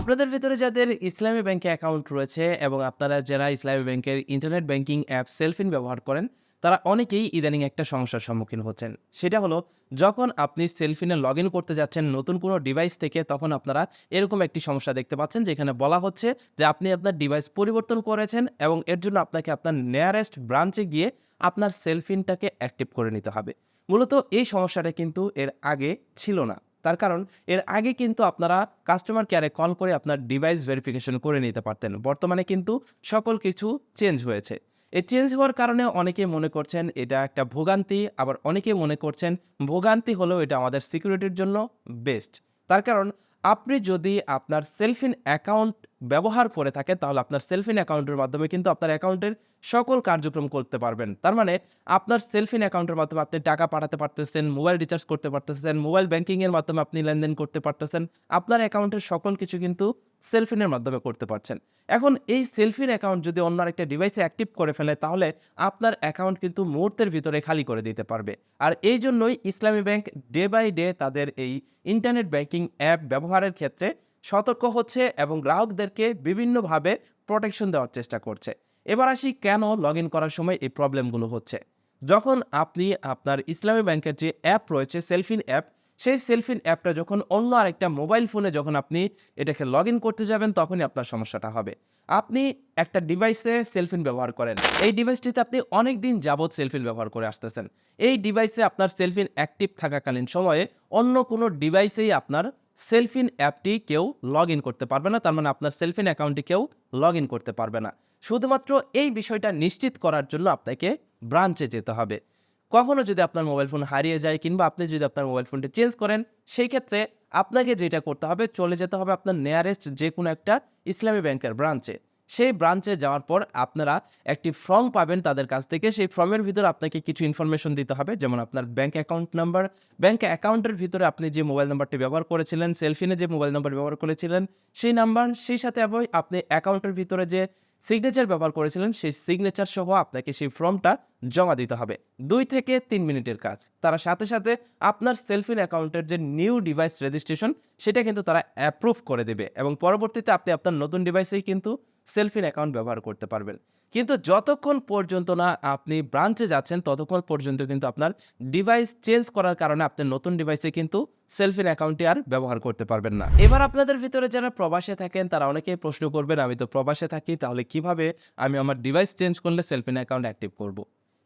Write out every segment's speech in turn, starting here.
আপনাদের ভিতরে যাদের ইসলামী ব্যাংকে অ্যাকাউন্ট রয়েছে এবং আপনারা যারা ইসলামী ব্যাংকের ইন্টারনেট ব্যাংকিং অ্যাপ সেলফিন ব্যবহার করেন, তারা অনেকেই ইদানিং একটা সমস্যার সম্মুখীন হচ্ছেন। সেটা হলো, যখন আপনি সেলফিনে লগ ইন করতে যাচ্ছেন নতুন কোনো ডিভাইস থেকে, তখন আপনারা এরকম একটি সমস্যা দেখতে পাচ্ছেন, যেখানে বলা হচ্ছে যে আপনি আপনার ডিভাইস পরিবর্তন করেছেন এবং এর জন্য আপনাকে আপনার নিয়ারেস্ট ব্রাঞ্চে গিয়ে আপনার সেলফিনটাকে অ্যাক্টিভ করে নিতে হবে। মূলত এই সমস্যাটা কিন্তু এর আগে ছিল না। তার কারণ এর আগে কিন্তু আপনারা কাস্টমার কেয়ারে কল করে আপনার ডিভাইস ভেরিফিকেশন করে নিতে পারতেন। বর্তমানে কিন্তু সকল কিছু চেঞ্জ হয়েছে। এই চেঞ্জ হওয়ার কারণে অনেকে মনে করছেন এটা একটা ভোগান্তি, আবার অনেকে মনে করছেন ভোগান্তি হলেও এটা আমাদের সিকিউরিটির জন্য বেস্ট তার কারণ আপনি যদি আপনার সেলফিন অ্যাকাউন্ট ব্যবহার করে থাকে, তাহলে আপনার সেলফিন অ্যাকাউন্টের মাধ্যমে কিন্তু আপনার অ্যাকাউন্টের সকল কার্যক্রম করতে পারবেন। তার মানে আপনার সেলফিন অ্যাকাউন্টের মাধ্যমে আপনি টাকা পাঠাতে পারতেছেন মোবাইল রিচার্জ করতে পারতেছেন মোবাইল ব্যাঙ্কিংয়ের মাধ্যমে আপনি লেনদেন করতে পারতেছেন, আপনার অ্যাকাউন্টের সকল কিছু কিন্তু সেলফিনের মাধ্যমে করতে পারছেন। এখন এই সেলফিন অ্যাকাউন্ট যদি অন্য একটা ডিভাইসে অ্যাক্টিভ করে ফেলে, তাহলে আপনার অ্যাকাউন্ট কিন্তু মুহূর্তের ভিতরে খালি করে দিতে পারবে। আর এই জন্যই ইসলামী ব্যাংক ডে বাই ডে তাদের এই ইন্টারনেট ব্যাংকিং অ্যাপ ব্যবহারের ক্ষেত্রে সতর্ক হচ্ছে এবং গ্রাহকদেরকে বিভিন্নভাবে প্রোটেকশন দেওয়ার চেষ্টা করছে। এবার আসি কেন লগ ইন করার সময় এই প্রবলেমগুলো হচ্ছে। যখন আপনি আপনার ইসলামী ব্যাংকের যে অ্যাপ রয়েছে সেলফিন অ্যাপ সেই সেলফিন অ্যাপটা যখন অন্য আরেকটা মোবাইল ফোনে যখন আপনি এটাকে লগ ইন করতে যাবেন, তখনই আপনার সমস্যাটা হবে। আপনি একটা ডিভাইসে সেলফিন ব্যবহার করেন। এই ডিভাইসটিতে আপনি অনেক দিন যাবৎ সেলফিন ব্যবহার করে আসতেছেন। এই ডিভাইসে আপনার সেলফিন অ্যাক্টিভ থাকাকালীন সময়ে অন্য কোনো ডিভাইসেই আপনার সেলফিন অ্যাপটি কেউ লগ ইন করতে পারবে না, তার মানে আপনার সেলফিন অ্যাকাউন্টটি কেউ লগ ইন করতে পারবে না। শুধুমাত্র এই বিষয়টা নিশ্চিত করার জন্য আপনাকে ব্রাঞ্চে যেতে হবে। কখনও যদি আপনার মোবাইল ফোন হারিয়ে যায় কিংবা আপনি যদি আপনার মোবাইল ফোনটি চেঞ্জ করেন, সেই ক্ষেত্রে আপনাকে যেটা করতে হবে, চলে যেতে হবে আপনার নিয়ারেস্ট যে কোনো একটা ইসলামী ব্যাংকের ব্রাঞ্চে। সেই ব্রাঞ্চে যাওয়ার পর আপনারা একটি ফর্ম পাবেন তাদের কাছ থেকে। সেই ফর্মের ভিতরে আপনাকে কিছু ইনফরমেশন দিতে হবে, যেমন আপনার ব্যাংক অ্যাকাউন্ট নাম্বার ব্যাংক অ্যাকাউন্টের ভিতরে আপনি যে মোবাইল নাম্বারটি ব্যবহার করেছিলেন সেলফিনে যে মোবাইল নাম্বার ব্যবহার করেছিলেন, সেই নাম্বার সেই সাথে আপনি অ্যাকাউন্টের ভিতরে যে সিগনেচার ব্যবহার করেছিলেন, সেই সিগনেচার সহ আপনাকে সেই ফর্মটা জমা দিতে হবে। দুই থেকে তিন মিনিটের কাজ। তারা সাথে সাথে আপনার সেলফিন অ্যাকাউন্টের যে নিউ ডিভাইস রেজিস্ট্রেশন সেটা কিন্তু তারা অ্যাপ্রুভ করে দেবে এবং পরবর্তীতে আপনি আপনার নতুন ডিভাইসেই কিন্তু সেলফিন অ্যাকাউন্ট ব্যবহার করতে পারবেন। কিন্তু যতক্ষণ পর্যন্ত না আপনি ব্রাঞ্চে যাচ্ছেন, ততক্ষণ পর্যন্ত কিন্তু আপনার ডিভাইস চেঞ্জ করার কারণে আপনি নতুন ডিভাইসে কিন্তু সেলফিন অ্যাকাউন্টটি আর ব্যবহার করতে পারবেন না। এবার আপনাদের ভিতরে যারা প্রবাসে থাকেন, তারা অনেকেই প্রশ্ন করবেন, আমি তো প্রবাসে থাকি, তাহলে কীভাবে আমি আমার ডিভাইস চেঞ্জ করলে সেলফিন অ্যাকাউন্ট অ্যাক্টিভ করব?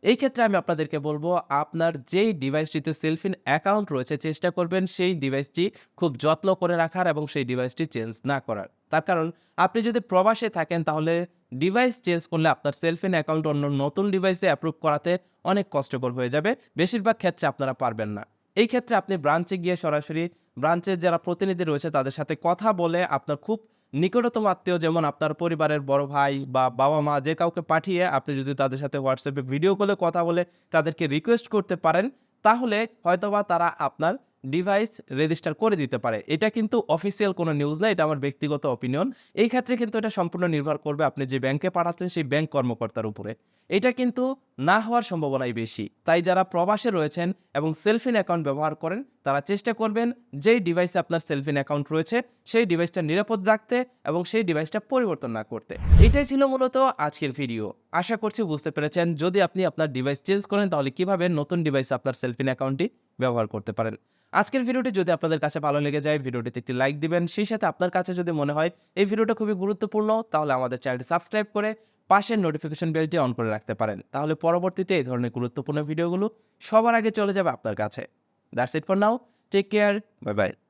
এই ক্ষেত্রে আমি আপনাদেরকে বলব, আপনার যেই ডিভাইসটিতে সেলফিন অ্যাকাউন্ট রয়েছে, চেষ্টা করবেন সেই ডিভাইসটি খুব যত্ন করে রাখার এবং সেই ডিভাইসটি চেঞ্জ না করার। তার কারণ, আপনি যদি প্রবাসে থাকেন, তাহলে ডিভাইস চেঞ্জ করলে আপনার সেলফিন অ্যাকাউন্ট অন্য নতুন ডিভাইসে অ্যাপ্রুভ করাতে অনেক কষ্টকর হয়ে যাবে। বেশিরভাগ ক্ষেত্রে আপনারা পারবেন না। এই ক্ষেত্রে আপনি ব্রাঞ্চে গিয়ে সরাসরি ব্রাঞ্চের যারা প্রতিনিধি রয়েছে, তাদের সাথে কথা বলে আপনার খুব নিকটতম আত্মীয়, যেমন আপনার পরিবারের বড় ভাই বা বাবা মা, যে কাউকে পাঠিয়ে আপনি যদি তাদের সাথে হোয়াটসঅ্যাপে ভিডিও কলে কথা বলে তাদেরকে রিকোয়েস্ট করতে পারেন, তাহলে হয়তোবা তারা আপনার ডিভাইস রেজিস্টার করে দিতে পারে। এটা কিন্তু অফিসিয়াল কোনো নিউজ না, এটা আমার ব্যক্তিগত অপিনিয়ন এই ক্ষেত্রে কিন্তু এটা সম্পূর্ণ নির্ভর করবে আপনি যে ব্যাংকে পাঠাচ্ছেন, সেই ব্যাংক কর্মকর্তার উপরে। এটা কিন্তু না হওয়ার সম্ভাবনাই বেশি। তাই যারা প্রবাসে রয়েছেন এবং সেলফিন অ্যাকাউন্ট ব্যবহার করেন, তারা চেষ্টা করবেন যেই ডিভাইসে আপনার সেলফিন অ্যাকাউন্ট রয়েছে, সেই ডিভাইসটা নিরাপদ রাখতে এবং সেই ডিভাইসটা পরিবর্তন না করতে। এটাই ছিল মূলত আজকের ভিডিও আশা করছি বুঝতে পেরেছেন। যদি আপনি আপনার ডিভাইস চেঞ্জ করেন, তাহলে কীভাবে নতুন ডিভাইসে আপনার সেলফিন অ্যাকাউন্টটি ব্যবহার করতে পারেন? আজকের ভিডিওটি যদি আপনাদের কাছে ভালো লেগে যায়, ভিডিওটিতে একটি লাইক দিবেন। সেই সাথে আপনার কাছে যদি মনে হয় এই ভিডিওটা খুবই গুরুত্বপূর্ণ, তাহলে আমাদের চ্যানেলটি সাবস্ক্রাইব করে পাশের নোটিফিকেশন বেলটি অন করে রাখতে পারেন। তাহলে পরবর্তীতে এই ধরনের গুরুত্বপূর্ণ ভিডিওগুলো সবার আগে চলে যাবে আপনার কাছে। That's it for now take care bye bye